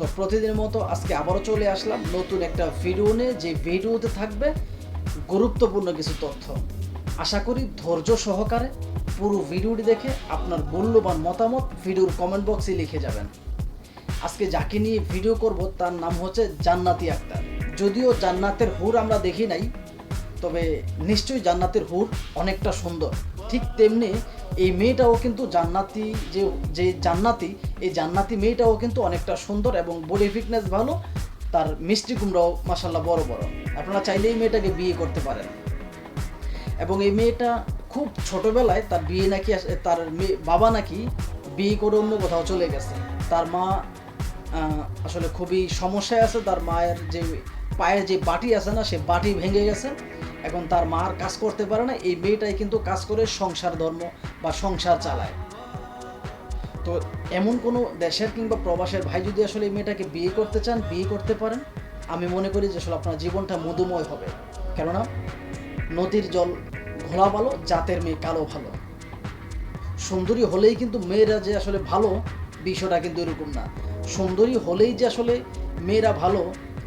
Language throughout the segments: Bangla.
তো প্রতিদিনের মতো আজকে আবারও চলে আসলাম নতুন একটা ভিডিও নিয়ে। যে ভিডিওতে থাকবে গুরুত্বপূর্ণ কিছু তথ্য। আশা করি ধৈর্য সহকারে পুরো ভিডিওটি দেখে আপনার মূল্যবান মতামত ভিডিওর কমেন্ট বক্সে লিখে যাবেন। আজকে যাকে নিয়ে ভিডিও করব তার নাম হচ্ছে জান্নাতি আক্তার। যদিও জান্নাতের হুর আমরা দেখি নাই, তবে নিশ্চয়ই জান্নাতের হুর অনেকটা সুন্দর। ঠিক তেমনি এই মেয়েটাও কিন্তু জান্নাতি, যে যে জান্নাতি, এই জান্নাতি মেয়েটাও কিন্তু অনেকটা সুন্দর এবং বডি ফিটনেস ভালো, তার মিষ্টি কুমড়াও মাসাল্লাহ বড় বড়। আপনারা চাইলে এই মেয়েটাকে বিয়ে করতে পারেন। এবং এই মেয়েটা খুব ছোটবেলায় তার বিয়ে নাকি তার বাবা নাকি বিয়ে করে অন্য কোথাও চলে গেছে। তার মা আসলে খুবই সমস্যায় আছে, তার মায়ের যে পায়ের যে বাটি আছে না, সে বাটি ভেঙে গেছে। এখন তার মা আর কাজ করতে পারে না, এই মেয়েটাই কিন্তু কাজ করে সংসার ধর্ম বা সংসার চালায়। তো এমন কোনো দেশের কিংবা প্রবাসের ভাই যদি আসলে এই মেয়েটাকে বিয়ে করতে চান, বিয়ে করতে পারেন। আমি মনে করি যে আসলে আপনার জীবনটা মধুময় হবে। কেননা নদীর জল ঘোলা ভালো, জাতের মেয়ে কালো ভালো। সুন্দরী হলেই কিন্তু মেয়েরা যে আসলে ভালো, বিষয়টা কিন্তু এরকম না। সুন্দরী হলেই যে আসলে মেয়েরা ভালো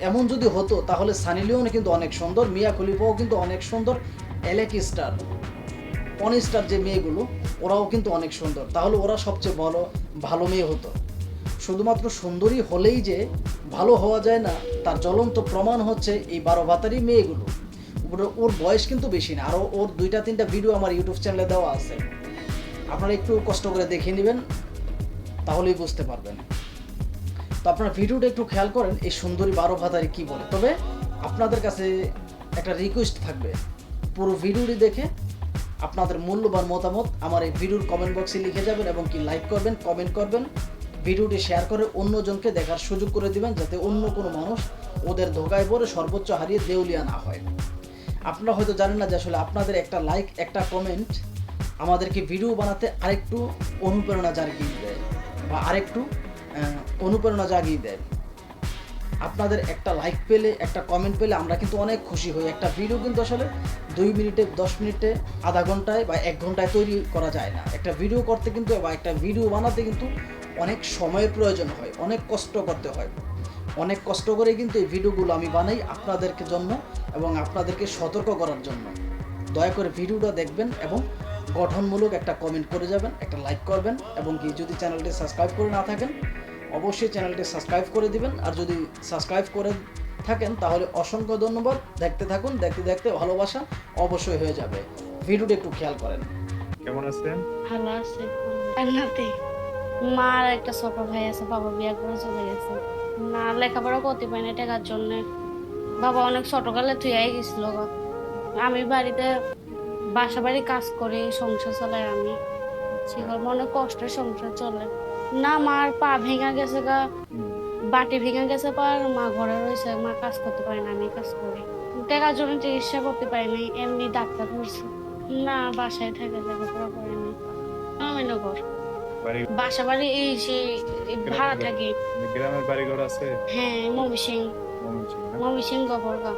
এমন যদি হতো, তাহলে সানি লিওন কিন্তু অনেক সুন্দর, মিয়া খলিফাও কিন্তু অনেক সুন্দর, এলেক স্টার, পন স্টার যে মেয়েগুলো, ওরাও কিন্তু অনেক সুন্দর। তাহলে ওরা সবচেয়ে বড় ভালো মেয়ে হতো। শুধুমাত্র সুন্দরী হলেই যে ভালো হওয়া যায় না, তার জ্বলন্ত প্রমাণ হচ্ছে এই বারো ভাতারি মেয়েগুলো। ওর বয়স কিন্তু বেশি না আরও ওর দুইটা তিনটা ভিডিও আমার ইউটিউব চ্যানেলে দেওয়া আছে। আপনারা একটু কষ্ট করে দেখে নেবেন, তাহলেই বুঝতে পারবেন। তো আপনারা ভিডিওটা একটু খেয়াল করেন, এই সুন্দরী বারো ভাতারি কি বলে? তবে আপনাদের কাছে একটা রিকোয়েস্ট থাকবে। পুরো ভিডিওটি দেখে আপনাদের মূল্যবান মতামত আমার এই ভিডিওর কমেন্ট বক্সে লিখে যাবেন এবং কি লাইক করবেন কমেন্ট করবেন। ভিডিওটি শেয়ার করে অন্যজনকে দেখার সুযোগ করে দিবেন যাতে অন্য কোনো মানুষ ওদের ধোকায় পড়ে সর্বোচ্চ হারিয়ে দেউলিয়া না হয়। আপনারা হয়তো জানেন না যে আসলে আপনাদের একটা লাইক একটা কমেন্ট আমাদেরকে ভিডিও বানাতে আরেকটু অনুপ্রেরণা জাগিয়ে দেয় বা আরেকটু অনুপ্রেরণা জাগিয়ে দেয়। আপনাদের একটা লাইক পেলে, একটা কমেন্ট পেলে আমরা কিন্তু অনেক খুশি হই। একটা ভিডিও কিন্তু আসলে দুই মিনিটে, দশ মিনিটে, আধা ঘন্টায় বা এক ঘন্টায় তৈরি করা যায় না। একটা ভিডিও করতে কিন্তু বা একটা ভিডিও বানাতে কিন্তু অনেক সময়ের প্রয়োজন হয়, অনেক কষ্ট করতে হয়। অনেক কষ্ট করে কিন্তু এই ভিডিওগুলো আমি বানাই আপনাদেরকে জন্য এবং আপনাদেরকে সতর্ক করার জন্য। দয়া করে ভিডিওটা দেখবেন এবং গঠনমূলক একটা কমেন্ট করে যাবেন, একটা লাইক করবেন এবং কি যদি চ্যানেলটি সাবস্ক্রাইব করে না থাকেন অবশ্যই চ্যানেলটি সাবস্ক্রাইব করে দিবেন। আর যদি সাবস্ক্রাইব করে থাকেন তাহলে অসংখ্য ধন্যবাদ। দেখতে থাকুন দেখতে দেখতে ভালোবাসা অবশ্যই হয়ে যাবে। ভিডিওটি একটু খেয়াল করেন। কেমন আছেন? ভালো আছে। জান্নাতে মার একটা ছোট ভাই আছে বাবা বিয়ে করে চলে গেছে। না লেখাপড়া করতে পারি না টাকার জন্য। বাবা অনেক ছোটকালে থুয়াই গেছিল গো। আমি বাড়িতে বাসা বাড়ি কাজ করে সংসার চালাই আমি। সেগুলো অনেক কষ্টের সংসার চলে। না মার পা ভেঙে গেছে গা। বাটি ভেঙে গেছে পার মা ঘরে রয়েছে মা কাজ করতে পারে না আমি কাজ করি। টাকার জন্য চিকিৎসা করতে পারিনি এমনি ডাক্তার করছে না বাসায় থাকে লেখাপড়া করেনি নগর। বাড়ি বাসা বাড়ি এই সে ভাড়া থাকে গ্রামের বাড়ি ঘর আছে? হ্যাঁ মমি সিং? মমি সিং গবরগা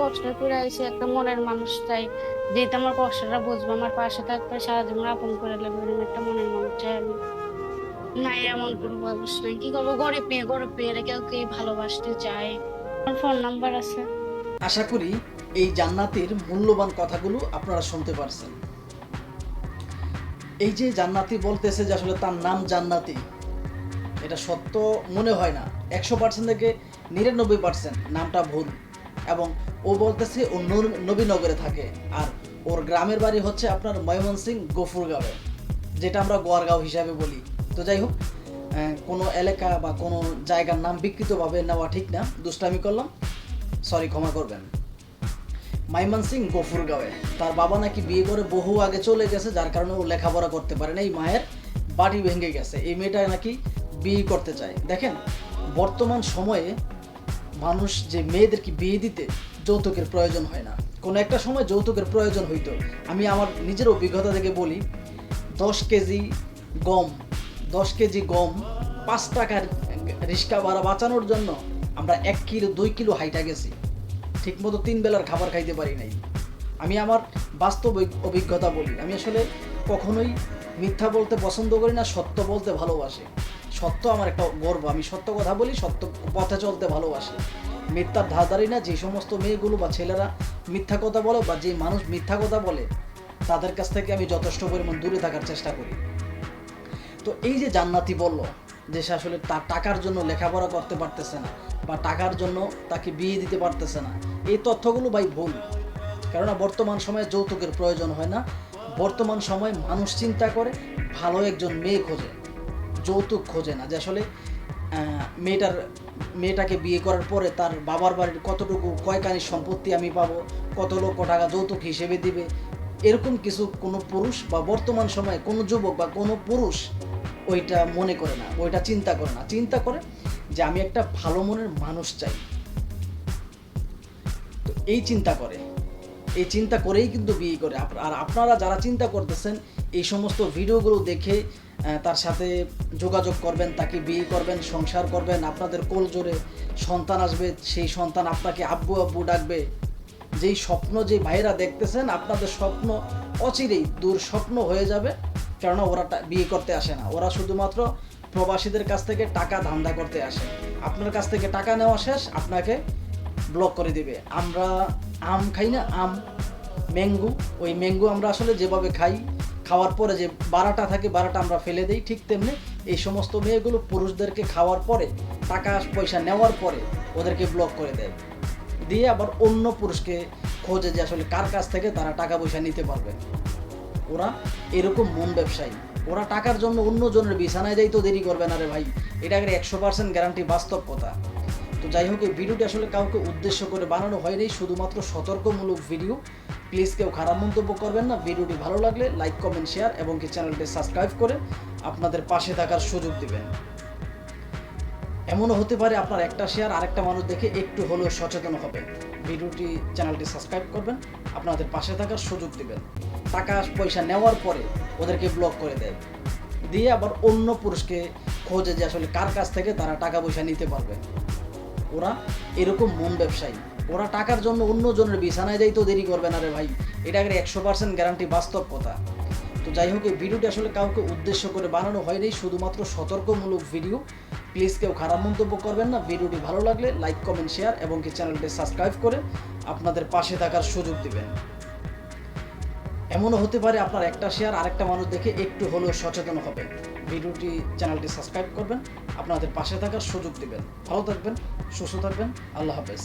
কষ্ট করে আইসে একটা মনের মানুষ চাই যেহেতু আমার কষ্টটা বুঝব আমার পাশে থাকবে সারা জীবন আপন করে নেবে একটা মনের মানুষ চাই আমি। নাই এমন কোনো মানুষ নাই। কি করব? গরিব মেয়ে, গরিব কেউ ভালোবাসতে চায়? আমার ফোন নাম্বার আছে। আশা করি এই জান্নাতের মূল্যবান কথাগুলো আপনারা শুনতে পারছেন। এই যে জান্নাতি বলতেছে যে আসলে তার নাম জান্নাতি, এটা সত্য মনে হয় না। একশো পার্সেন্ট থেকে নিরানব্বই পার্সেন্ট নামটা ভুল। এবং ও বলতেছে ও নবীনগরে থাকে। আর ওর গ্রামের বাড়ি হচ্ছে আপনার ময়মনসিং গফুরগাঁওয়ে, যেটা আমরা গোয়ারগাঁও হিসাবে বলি। তো যাই হোক কোনো এলাকা বা কোনো জায়গার নাম বিকৃতভাবে নেওয়া ঠিক না, দুষ্টামি করলাম। সরি ক্ষমা করবেন। মাইমান সিং গফুরগাঁওয়ে, তার বাবা নাকি বিয়ে করে বহু আগে চলে গেছে, যার কারণে ও লেখাপড়া করতে পারে না এই মায়ের বাড়ি ভেঙে গেছে। এই মেয়েটা নাকি বিয়ে করতে চায়। দেখেন, বর্তমান সময়ে মানুষ যে মেয়েদেরকে বিয়ে দিতে যৌতুকের প্রয়োজন হয় না। কোনো একটা সময় যৌতুকের প্রয়োজন হইতো। আমি আমার নিজের অভিজ্ঞতা থেকে বলি, দশ কেজি গম দশ কেজি গম, পাঁচ টাকার রিক্সা ভাড়া বাঁচানোর জন্য আমরা এক কিলো, দুই কিলো হাইটা গেছি। ঠিকমতো তিন বেলার খাবার খাইতে পারি নাই। আমি আমার বাস্তব অভিজ্ঞতা বলি। আমি আসলে কখনোই মিথ্যা বলতে পছন্দ করি না, সত্য বলতে ভালোবাসি। সত্য আমার একটা গর্ব। আমি সত্য কথা বলি, সত্য পথে চলতে ভালোবাসি। মিথ্যার ধারধারি না, যে সমস্ত মেয়েগুলো বা ছেলেরা মিথ্যা কথা বলে বা যে মানুষ মিথ্যা কথা বলে, তাদের কাছ থেকে আমি যথেষ্ট পরিমাণ দূরে থাকার চেষ্টা করি। তো এই যে জান্নাতি বলল যে সে আসলে তার টাকার জন্য লেখাপড়া করতে পারতেছে না বা টাকার জন্য তাকে বিয়ে দিতে পারতেছে না, এই তথ্যগুলো ভাই ভুল। কেননা বর্তমান সময়ে যৌতুকের প্রয়োজন হয় না। বর্তমান সময়ে মানুষ চিন্তা করে, ভালো একজন মেয়ে খোঁজে, যৌতুক খোঁজে না। যে আসলে মেয়েটার, মেয়েটাকে বিয়ে করার পরে তার বাবার বাড়ির কতটুকু কয়কানি সম্পত্তি আমি পাবো, কত লক্ষ টাকা যৌতুক হিসেবে দিবে, এরকম কিছু কোনো পুরুষ বা বর্তমান সময়ে কোনো যুবক বা কোনো পুরুষ ওইটা মনে করে না, ওইটা চিন্তা করে না। চিন্তা করে যে আমি একটা ভালো মনের মানুষ চাই। তো এই চিন্তা করে। এই চিন্তা করেই কিন্তু বিয়ে করে। আর আপনারা যারা চিন্তা করতেছেন, এই সমস্ত ভিডিওগুলো দেখে তার সাথে যোগাযোগ করবেন, তাকে বিয়ে করবেন, সংসার করবেন, আপনাদের কোল জোরে সন্তান আসবে, সেই সন্তান আপনাকে আব্বু আব্বু ডাকবে। যেই স্বপ্ন যে ভাইরা দেখতেছেন, আপনাদের স্বপ্ন অচিরেই দূর স্বপ্ন হয়ে যাবে। কেননা ওরা বিয়ে করতে আসে না। ওরা শুধুমাত্র প্রবাসীদের কাছ থেকে টাকা ধান্দা করতে আসে। আপনার কাছ থেকে টাকা নেওয়া শেষ, আপনাকে ব্লক করে দিবে। আমরা আম খাই না, আম, ম্যাঙ্গো। ওই ম্যাঙ্গো আমরা আসলে যেভাবে খাই, খাওয়ার পরে যে বারাটা থাকে, বারাটা আমরা ফেলে দিই ঠিক তেমনি। এই সমস্ত মেয়েগুলো পুরুষদেরকে খাওয়ার পরে, টাকা, পয়সা নেওয়ার পরে ওদেরকে ব্লক করে দেয়। দিয়ে আবার অন্য পুরুষকে খোঁজে যে আসলে কার কাছ থেকে তারা টাকা পয়সা নিতে পারবে। ওরা এরকম মন ব্যবসায়ী। ওরা টাকার জন্য অন্য জনের বিছানায় যাই তো দেরি করবে না রে ভাই। এটা একটা একশো পার্সেন্ট গ্যারান্টি বাস্তব কথা। তো যাই হোক, এই ভিডিওটি আসলে কাউকে উদ্দেশ্য করে বানানো হয়নি শুধুমাত্র সতর্কমূলক ভিডিও। প্লিজ কেউ খারাপ মন্তব্য করবেন না। ভিডিওটি ভালো লাগলে লাইক কমেন্ট শেয়ার এবং কি চ্যানেলটি সাবস্ক্রাইব করে আপনাদের পাশে থাকার সুযোগ দিবেন। এমনও হতে পারে আপনার একটা শেয়ার আরেকটা মানুষ দেখে একটু হলেও সচেতন হবে। ভিডিওটি চ্যানেলটি সাবস্ক্রাইব করবেন, আপনাদের পাশে থাকার সুযোগ দেবেন। টাকা, পয়সা নেওয়ার পরে ওদেরকে ব্লক করে দেয়। দিয়ে আবার অন্য পুরুষকে খোঁজে যে আসলে কার কাছ থেকে তারা টাকা পয়সা নিতে পারবে। ওরা এরকম মন ব্যবসায়ী। ওরা টাকার জন্য অন্য জনের বিছানায় যাই তো দেরি করবে না রে ভাই। এটা একটা একশো পার্সেন্ট গ্যারান্টি বাস্তব কথা। তো যাই হোক, এই ভিডিওটি আসলে কাউকে উদ্দেশ্য করে বানানো হয়নি, শুধুমাত্র সতর্কমূলক ভিডিও। প্লিজ কেউ খারাপ মন্তব্য করবেন না। ভিডিওটি ভালো লাগলে লাইক, কমেন্ট, শেয়ার এবং কি চ্যানেলটি সাবস্ক্রাইব করে আপনাদের পাশে থাকার সুযোগ দিবেন। এমনও হতে পারে আপনার একটা শেয়ার আরেকটা মানুষ দেখে একটু হলেও সচেতন হবে। ভিডিওটি চ্যানেলটি সাবস্ক্রাইব করবেন, আপনাদের পাশে থাকার সুযোগ দিবেন। ভালো থাকবেন, সুস্থ থাকবেন। আল্লাহ হাফেজ।